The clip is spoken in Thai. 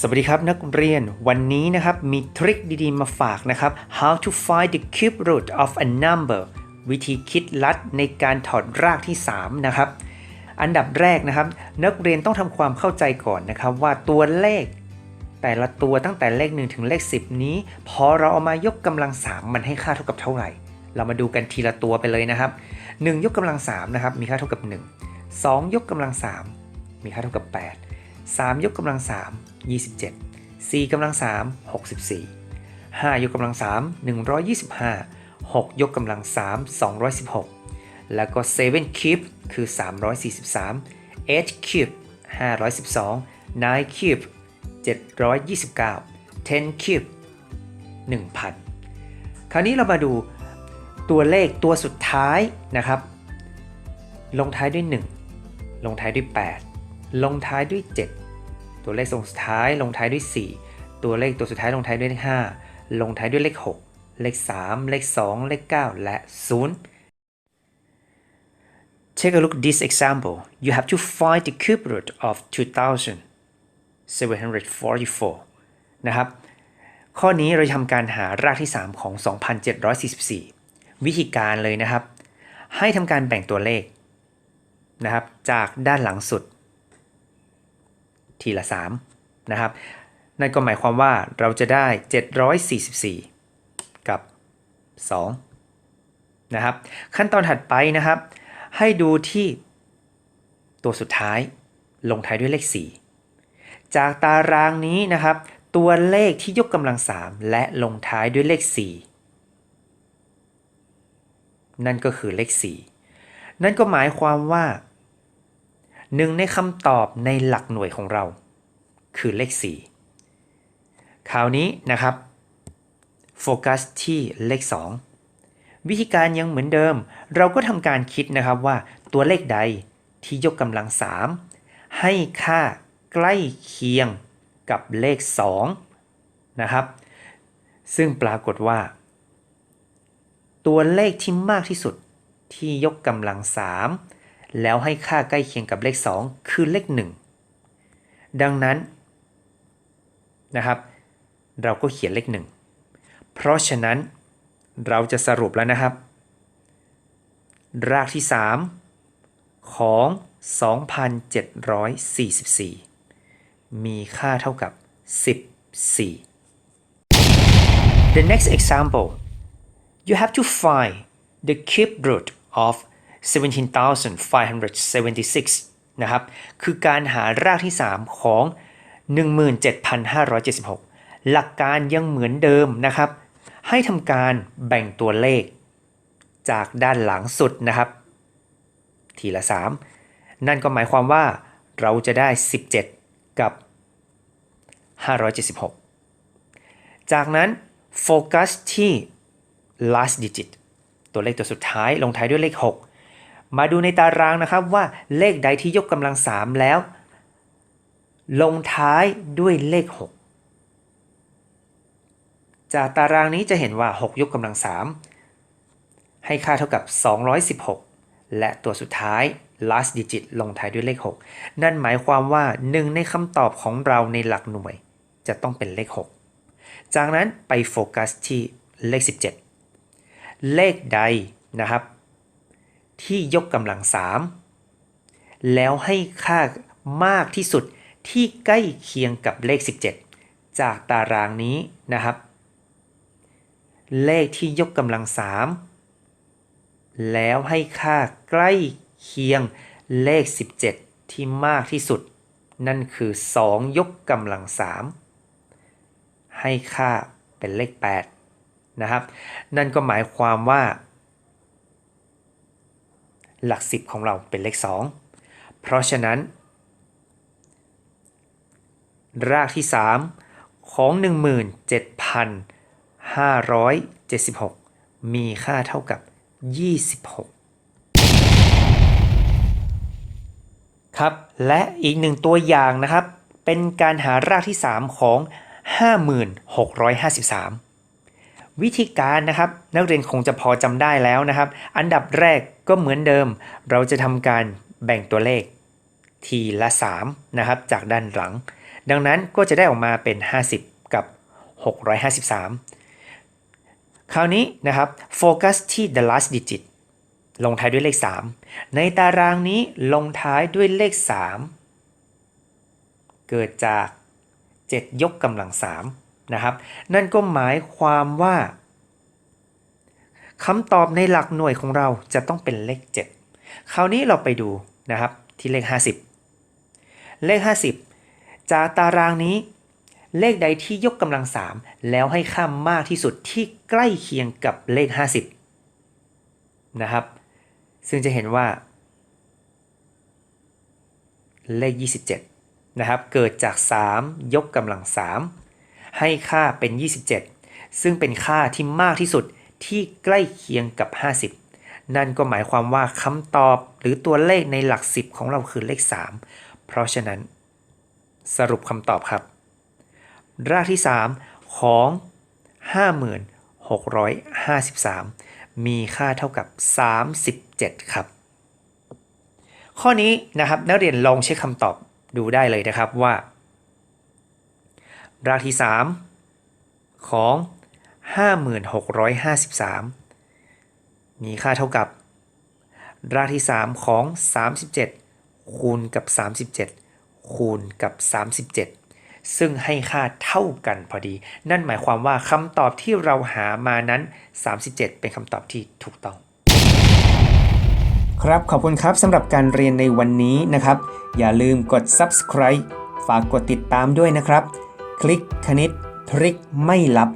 สวัสดีครับนักเรียนวันนี้นะครับมีทริคดีๆมาฝากนะครับ how to find the cube root of a number วิธีคิดลัดในการถอดรากที่ 3 นะครับ อันดับแรกนะครับ นักเรียนต้องทำความเข้าใจก่อนนะครับ ว่าตัวเลข แต่ละตัวตั้งแต่เลข 1 ถึงเลข 10 นี้ พอเราเอามายกกำลัง 3 มันให้ค่าเท่ากับเท่าไหร่ เรามาดูกันทีละตัวไปเลยนะครับ 1 ยกกำลัง3นะครับมีค่าเท่ากับ 1 2 ยกกำลัง 3 มีค่าเท่ากับ 8 3 ยกกำลัง3 27 4กำลัง3 64 5 ยกกำลัง 3 125 6 ยกกำลัง 3 216 แล้วก็7 cube คือ 343 8 cube 512 9 cube 729 10 cube 1000 คราวนี้เรามาดูตัวเลขตัวสุดท้ายนะครับ ลงท้ายด้วย 1 ลงท้ายด้วย 8 ลงท้ายด้วย 7 ตัวเลขทรงสุดท้ายลงท้ายด้วย 4 ตัวเลขตัวสุดท้ายลงท้ายด้วยเลข5ลงท้ายด้วยเลข 6 เลข 3 เลข 2 เลข 9 และ 0 Take a look at this example. You have to find the cube root of 2744นะครับ ข้อนี้เราทำการหารากที่ 3 ของ 2744 วิธีการเลยนะครับ ให้ทำการแบ่งตัวเลขนะครับจากด้านหลังสุด ทีละ 3 นะครับ นั่นก็หมายความว่าเราจะได้ 744 กับ 2 นะครับ ขั้นตอนถัดไปนะครับ ให้ดูที่ตัวสุดท้ายลงท้ายด้วยเลข 4 จากตารางนี้นะครับ ตัวเลขที่ยกกำลัง 3 และลงท้ายด้วยเลข 4 นั่นก็คือเลข 4 นั่นก็หมายความว่า หนึ่งในคำตอบในหลักหน่วยของเรา คือเลข 4 คราวนี้นะครับโฟกัสที่เลข 2 วิธีการยังเหมือนเดิม เราก็ทำการคิดนะครับว่าตัวเลขใดที่ยกกำลัง 3 ให้ค่าใกล้เคียงกับเลข 2 นะครับ ซึ่งปรากฏว่า ตัวเลขที่มากที่สุดที่ยกกำลัง 3 แล้วให้ค่าใกล้เคียงกับเลข 2 คือเลข 1 ดังนั้นนะครับ เราก็เขียนเลข 1 เพราะฉะนั้นเราจะสรุปแล้วนะครับ รากที่ 3 ของ 2,744 มีค่าเท่ากับ 14 The next example you have to find the cube root of 17,576 นะครับ คือการหารากที่ 3 ของ 17,576 หลักการยังเหมือนเดิมนะครับ ให้ทำการแบ่งตัวเลข จากด้านหลังสุดนะครับ ทีละ 3 นั่นก็หมายความว่าเราจะได้ 17 กับ 576 จากนั้นโฟกัสที่ last digit ตัวเลขตัวสุดท้ายลงท้ายด้วยเลข 6 มาดูในตารางนะครับว่าเลขใดที่ยกกำลัง3แล้ว ลงท้ายด้วยเลข 6 จากตารางนี้จะเห็นว่า 6 ยกกำลัง3ให้ค่าเท่ากับ 216 และตัวสุดท้าย last digit ลงท้ายด้วยเลข 6 นั่นหมายความว่าหนึ่งในคำตอบของเราในหลักหน่วย จะต้องเป็นเลข 6 จากนั้นไปโฟกัสที่เลข 17 เลขใดนะครับ ที่ยกกำลัง3แล้วให้ค่ามากที่สุดที่ใกล้เคียงกับเลข 17 จากตารางนี้นะครับ เลขที่ยกกำลัง3แล้วให้ค่าใกล้เคียงเลข 17 ที่มากที่สุด นั่นคือ 2 ยกกำลัง3ให้ค่าเป็นเลข 8 นะครับ นั่นก็หมายความว่า หลัก 10 ของเราเป็นเลข 2 เพราะฉะนั้น รากที่ 3 ของ 17,576 มีค่าเท่ากับ 26 ครับ และอีกหนึ่งตัวอย่างนะครับ เป็นการหารากที่ 3 ของ 5653 วิธีการนะครับ นักเรียนคงจะพอจำได้แล้วนะครับ อันดับแรกก็เหมือนเดิม เราจะทำการแบ่งตัวเลข ทีละ3นะครับจากด้านหลัง ดังนั้นก็จะได้ออกมาเป็น 50 กับ 653 คราวนี้นะครับโฟกัสที่ the last digit ลงท้ายด้วยเลข 3 ในตารางนี้ลงท้ายด้วยเลข 3 เกิดจาก 7 ยกกำลัง 3 นะครับ นั่นก็หมายความว่าคำตอบในหลักหน่วยของเราจะต้องเป็นเลข 7 คราวนี้เราไปดูนะครับที่เลข 50 เลข 50 จากตารางนี้เลขใดที่ยกกำลัง 3 แล้วให้ค่ามากที่สุดที่ใกล้เคียงกับเลข 50 นะครับ ซึ่งจะเห็นว่า เลข 27 นะครับ เกิดจาก 3 ยกกำลัง 3 ให้ค่าเป็น 27 ซึ่งเป็นค่าที่มากที่สุดที่ใกล้เคียงกับ 50 นั่นก็หมายความว่าคำตอบหรือตัวเลขในหลัก 10 ของเราคือเลข 3 เพราะฉะนั้น สรุปคำตอบครับ รากที่ 3 ของ 5653 มีค่าเท่ากับ 37 ครับ ข้อนี้นะครับนักเรียนลองเช็คคำตอบดูได้เลยนะครับว่า รากที่ 3 ของ 5653 มีค่าเท่ากับ รากที่ 3 ของ 37 คูณกับ 37 คูณกับ 37 ซึ่งให้ค่าเท่ากันพอดี นั่นหมายความว่าคำตอบที่เราหามานั้น 37 เป็นคำตอบที่ถูกต้องครับขอบคุณครับสำหรับการเรียนในวันนี้นะครับ อย่าลืมกด subscribe ฝากกดติดตามด้วยนะครับ คลิกคณิตทริคไม่ลับ